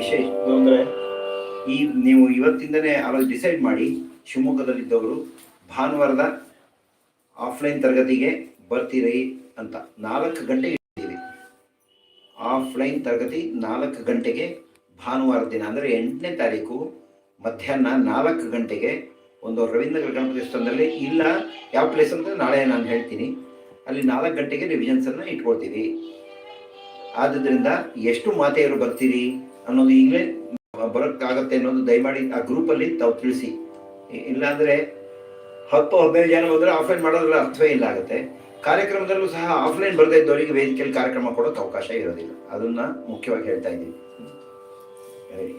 ವಿಶೇಷ ಅಂದರೆ ಈ ನೀವು ಇವತ್ತಿಂದನೇ ಅವಾಗ ಡಿಸೈಡ್ ಮಾಡಿ ಶಿವಮೊಗ್ಗದಲ್ಲಿದ್ದವರು ಭಾನುವಾರದ ಆಫ್ಲೈನ್ ತರಗತಿಗೆ ಬರ್ತೀರಿ ಅಂತ. ನಾಲ್ಕು ಗಂಟೆಗೆ ಆಫ್ಲೈನ್ ತರಗತಿ ನಾಲ್ಕು ಗಂಟೆಗೆ ಭಾನುವಾರ ದಿನ ಅಂದರೆ ಎಂಟನೇ ತಾರೀಕು ಮಧ್ಯಾಹ್ನ ನಾಲ್ಕು ಗಂಟೆಗೆ ಒಂದು ರವೀಂದ್ರ ಗಣಪತಿ ಸ್ಥಾನದಲ್ಲಿ ಇಲ್ಲ ಯಾವ ಪ್ಲೇಸ್ ಅಂತ ನಾಳೆ ನಾನು ಹೇಳ್ತೀನಿ. ಅಲ್ಲಿ ನಾಲ್ಕು ಗಂಟೆಗೆ ರಿವಿಷನ್ಸನ್ನು ಇಟ್ಕೊಳ್ತೀವಿ ಆದ್ದರಿಂದ ಎಷ್ಟು ಮಾತೆಯರು ಬರ್ತೀರಿ? ಅನ್ನೋದು ಈಗಲೇ ಬರೋಕ್ಕಾಗತ್ತೆ ಅನ್ನೋದು ದಯಮಾಡಿ ಆ ಗ್ರೂಪಲ್ಲಿ ತಾವು ತಿಳಿಸಿ. ಇಲ್ಲಾಂದ್ರೆ ಹತ್ತು, ಹದಿನೈದು ಜನ ಹೋದ್ರೆ ಆಫ್ಲೈನ್ ಮಾಡೋದ್ರಲ್ಲಿ ಅರ್ಥವೇ ಇಲ್ಲ ಆಗುತ್ತೆ. ಕಾರ್ಯಕ್ರಮದಲ್ಲೂ ಸಹ ಆಫ್ಲೈನ್ ಬರದೇ ಇದ್ದವರಿಗೆ ವೇದಿಕೆಯಲ್ಲಿ ಕಾರ್ಯಕ್ರಮ ಕೊಡೋಕೆ ಅವಕಾಶ ಇರೋದಿಲ್ಲ. ಅದನ್ನ ಮುಖ್ಯವಾಗಿ ಹೇಳ್ತಾ ಇದ್ದೀನಿ. ಹೇಳಿ.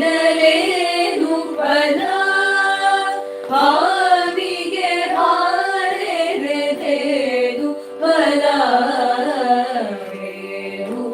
ಬೆಲ್ಲದೊಳಿಡಲೇನು ಫಲ ಹಾವಿಗೆ ಹಾರೆರೆದೇನು ಫಲ ಬೇವು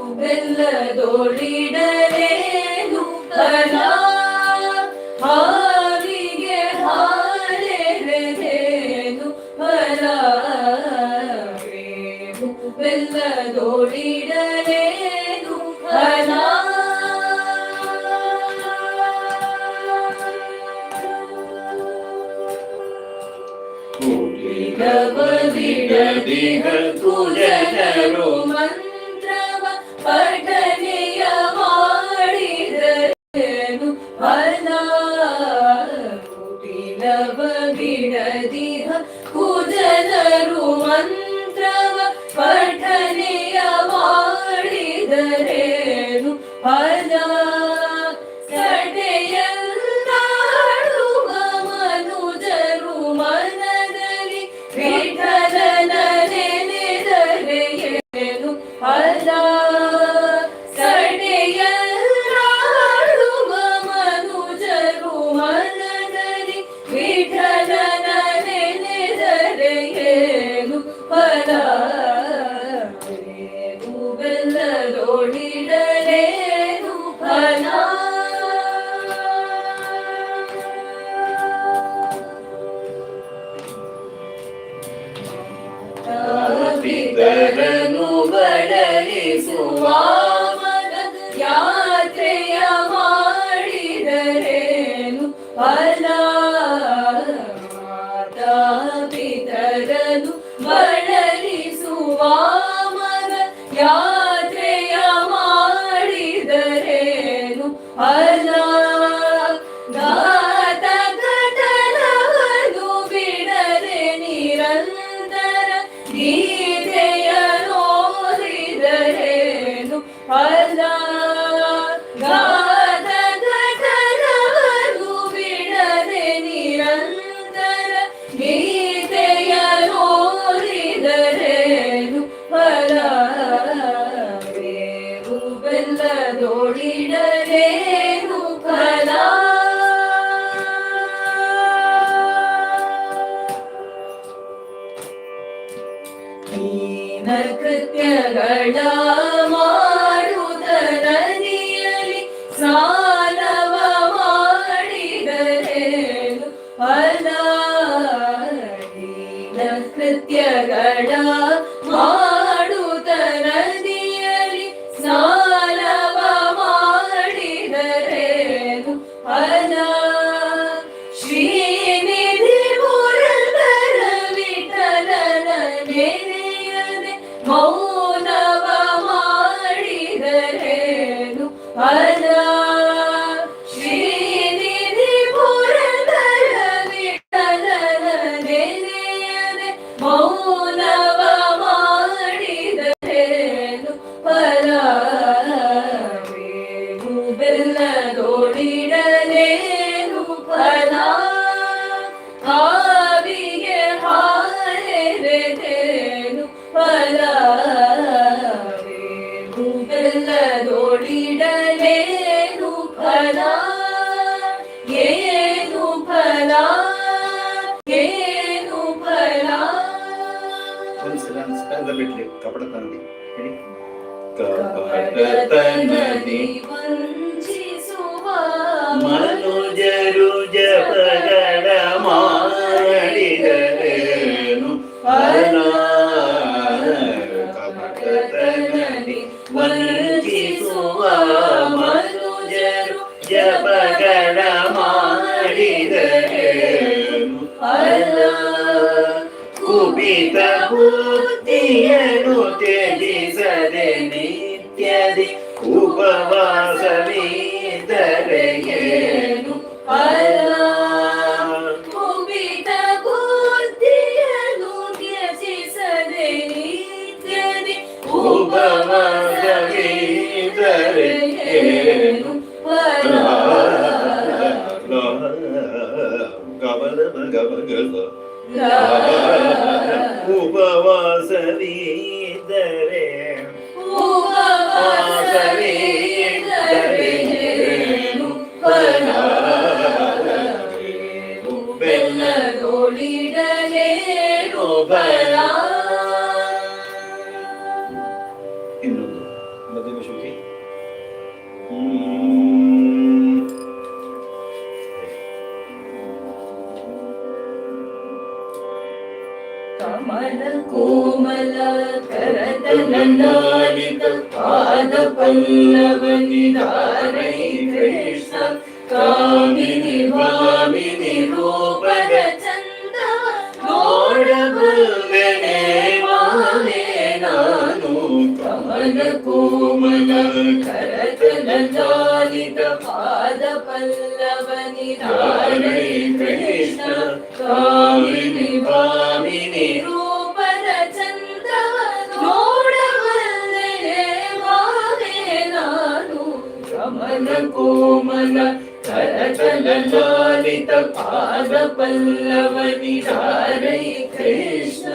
ಕುಜನರು ಮಂತ್ರವ Gubelda birthday, birthday, birthday, birthday. وسلم కోమల కరచలనాలిత పాద పల్లవని హరే కృష్ణ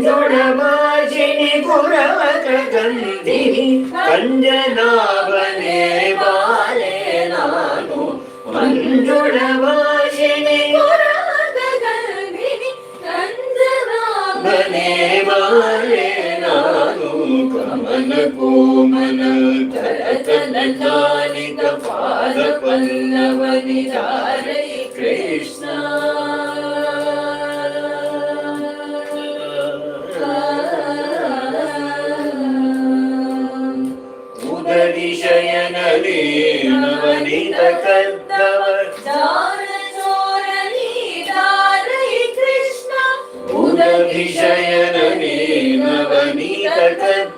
ಮಂಜುಳ ಭಾಷಿಣಿ ಪುರವಕ ಗಂಧಿನಿ ಕಂಜನಾಭನೆ ಬಾಲೆ ನಾನು ಮಂಜುಳ ಭಾಷಿಣಿ ಪುರದ ಗರ್ಭಿಣಿ ಕಂಜನಾಭನೆ ಬನೆ ಬಾಲೆ ನಾನು ಕಮಲ ಕೋಮಲ ಕರತಲಲಾಲಿತ ಪಾದ ಪಲ್ಲವನಿದಾರೈ ಕೃಷ್ಣ ಶಯನಲಿ ನವನಿತ ಕದ್ದವ ಜಾರ ಚೋರ ನೀರಾರೈ ಕೃಷ್ಣ ಉದರಿ ಶಯನಲಿ ನವನಿತ ಕದ್ದವ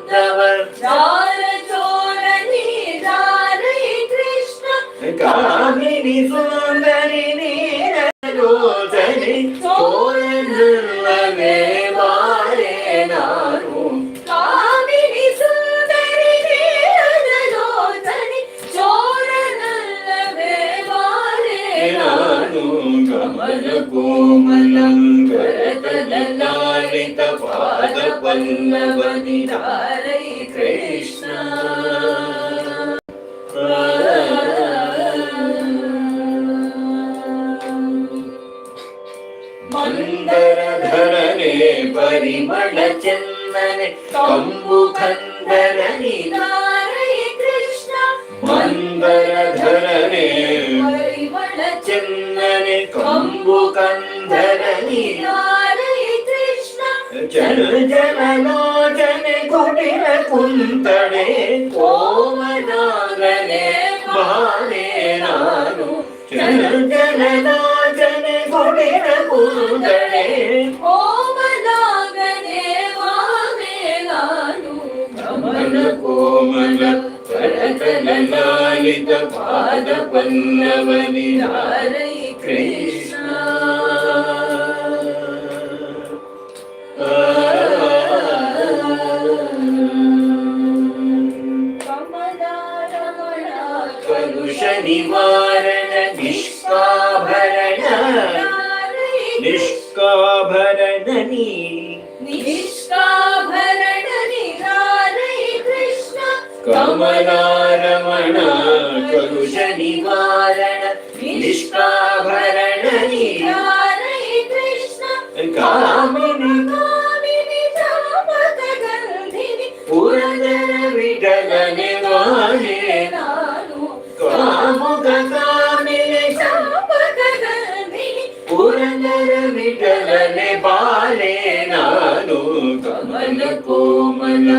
കോമലം കരതലാളിത പാദ പല്ലവനിതാരൈ കൃഷ്ണ മന്ദരധരനെ പരിമള ചെന്നനെ കമ്പുഖന്ന मुकन्दरनि कृष्ण जल जनलोचन कुटिल कुन्तणे कोमनागने भाने नानु जल जनलोचन कुटिल कुन्दणे कोमनागने भाने नानु गमन कोमल करतल लालित पाद पन्नवनि नारै कृष्ण निवारण निष्काभरण। निष्काभरण निरारय कृष्ण। कमलारमण करुष निवारण। निष्काभरण निरारय कामिनी కమల కోమల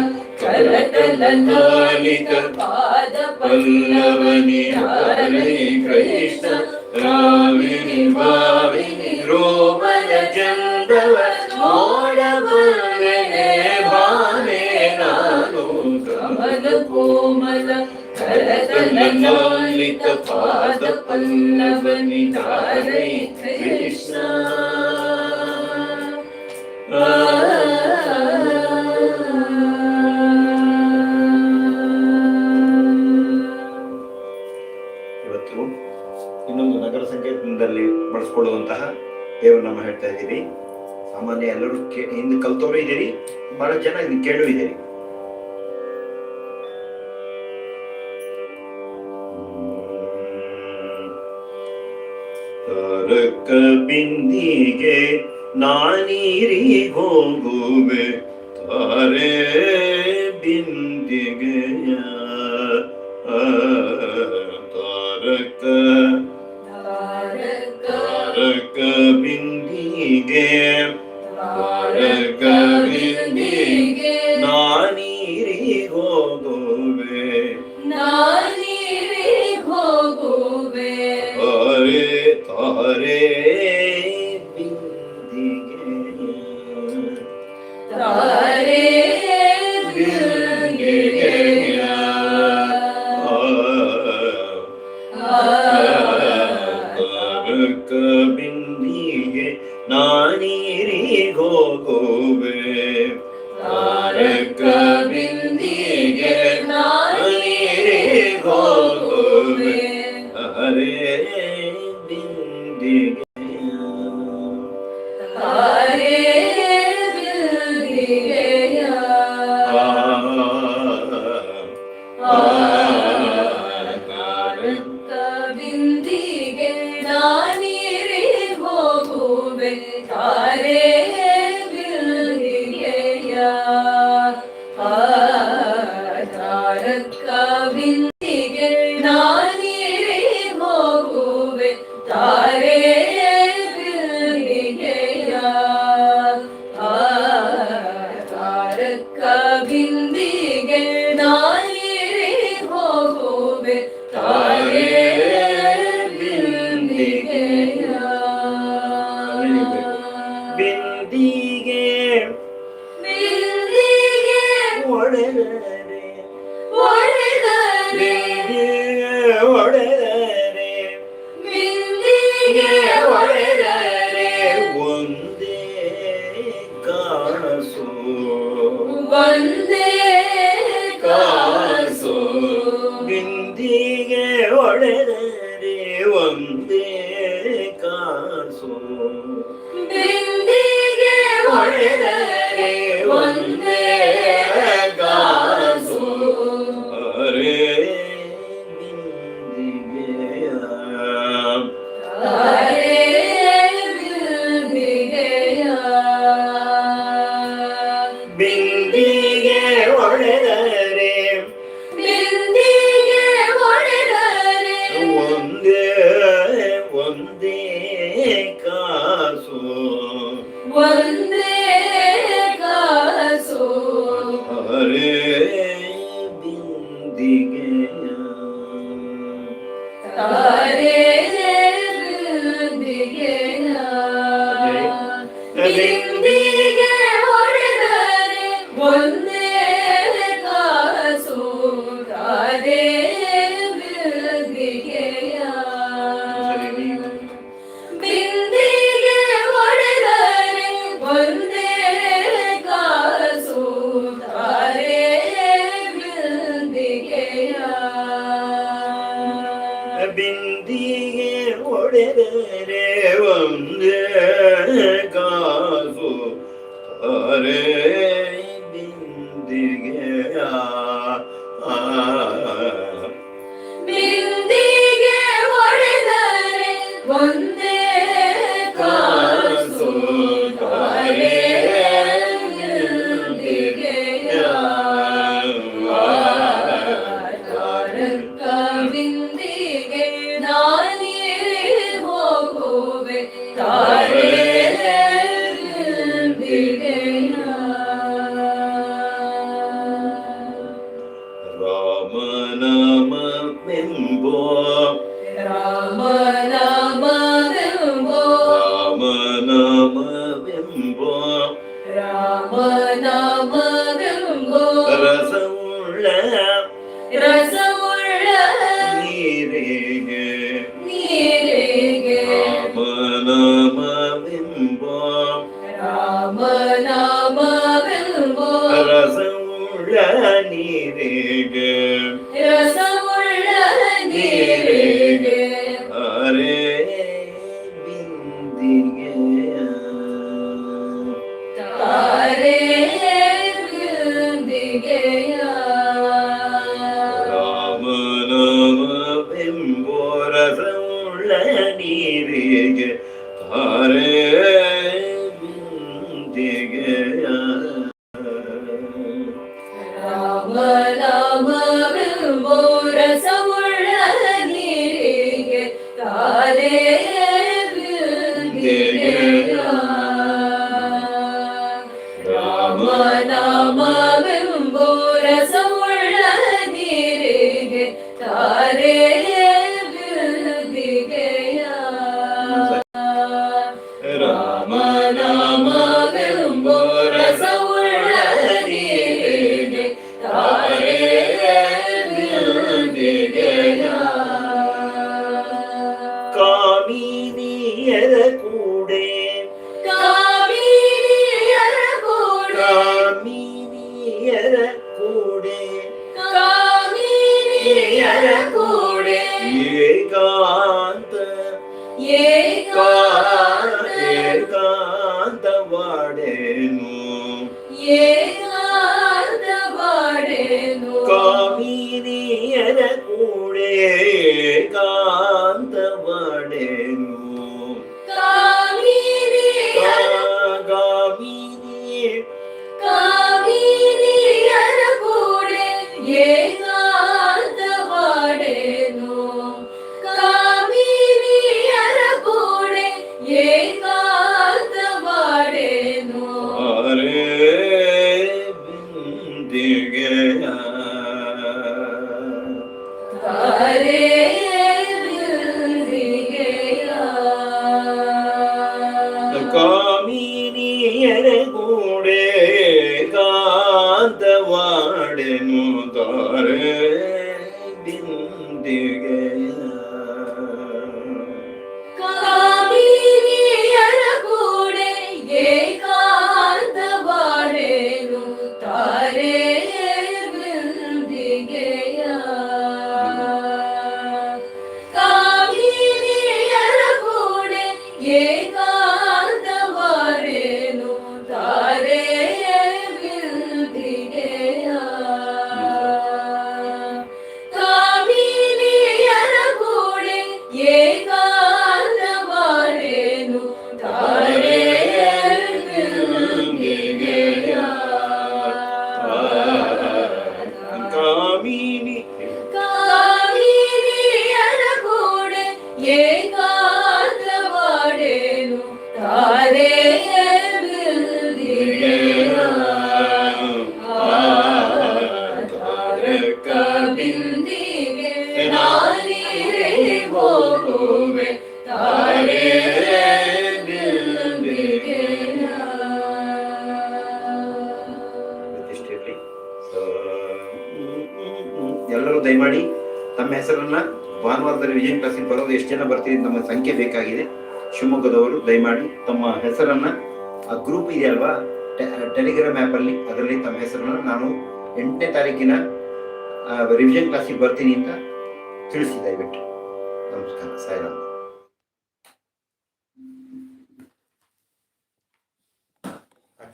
కరతలలాలిత పాద పల్లవని కృష్ణ ಬಳಸ್ಕೊಳ್ಳುವಂತಹ ದೇವರು ನಮ್ಮ ಹೇಳ್ತಾ ಇದ್ದೀವಿ ಸಾಮಾನ್ಯ ಎಲ್ಲರೂ ಹಿಂದೆ ಕಲ್ತವರು ಇದ್ದೀರಿ, ಬಹಳ ಜನ ಇದನ್ನ ಕೇಳು ಇದ್ದೀರಿ. ಕರಕ ಬಿಂದಿಗೆ ನಾನೀರಿ ಹೋಗುವೆ, ತಾರೆ ஒன்று দিকে Hare நாம மென்போல் તારે ಕಾಮಿಯ hare ಎಲ್ಲರನ್ನ ಭಾನುವಾರದಲ್ಲಿ ವಿಜಯ ಕ್ಲಾಸಿಗೆ ಬರೋದು, ಎಷ್ಟು ಜನ ಬರ್ತೀರಿ ನಮ್ಮ ಸಂಖ್ಯೆ ಬೇಕಾಗಿದೆ. ಶಿವಮೊಗ್ಗದವರು, ದಯಮಾಡಿ ತಮ್ಮ ಹೆಸರನ್ನ, ಆ ಗ್ರೂಪ್ ಇದೆ ಅಲ್ವಾ ಟೆಲಿಗ್ರಾಮ್ ಆ್ಯಪ್ ಅಲ್ಲಿ, ಅದರಲ್ಲಿ ತಮ್ಮ ಹೆಸರನ್ನ ನಾನು ಎಂಟನೇ ತಾರೀಕಿನ ರಿವಿಷನ್ ಕ್ಲಾಸಿಗೆ ಬರ್ತೀನಿ ಅಂತ ತಿಳಿಸಿ, ದಯವಿಟ್ಟು. ನಮಸ್ಕಾರ, ಸಾಯಿರಾಮ್.